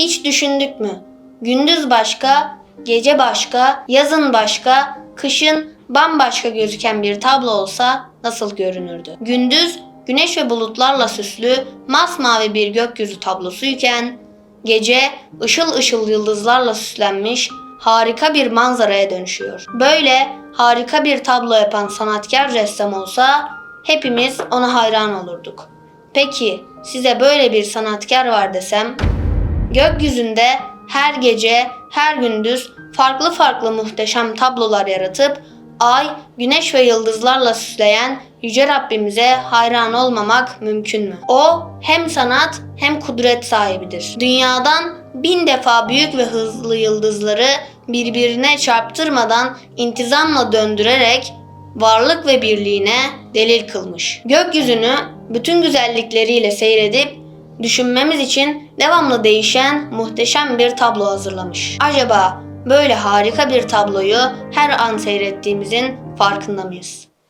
Hiç düşündük mü? Gündüz başka, gece başka, yazın başka, kışın bambaşka gözüken bir tablo olsa nasıl görünürdü? Gündüz güneş ve bulutlarla süslü masmavi bir gökyüzü tablosuyken gece ışıl ışıl yıldızlarla süslenmiş harika bir manzaraya dönüşüyor. Böyle harika bir tablo yapan sanatkar ressam olsa hepimiz ona hayran olurduk. Peki size böyle bir sanatkar var desem Gökyüzünde her gece, her gündüz farklı farklı muhteşem tablolar yaratıp ay, güneş ve yıldızlarla süsleyen yüce Rabbimize hayran olmamak mümkün mü? O hem sanat hem kudret sahibidir. Dünyadan bin defa büyük ve hızlı yıldızları birbirine çarptırmadan intizamla döndürerek varlık ve birliğine delil kılmış. Gökyüzünü bütün güzellikleriyle seyredip düşünmemiz için devamlı değişen muhteşem bir tablo hazırlamış. Acaba böyle harika bir tabloyu her an seyrettiğimizin farkında mıyız?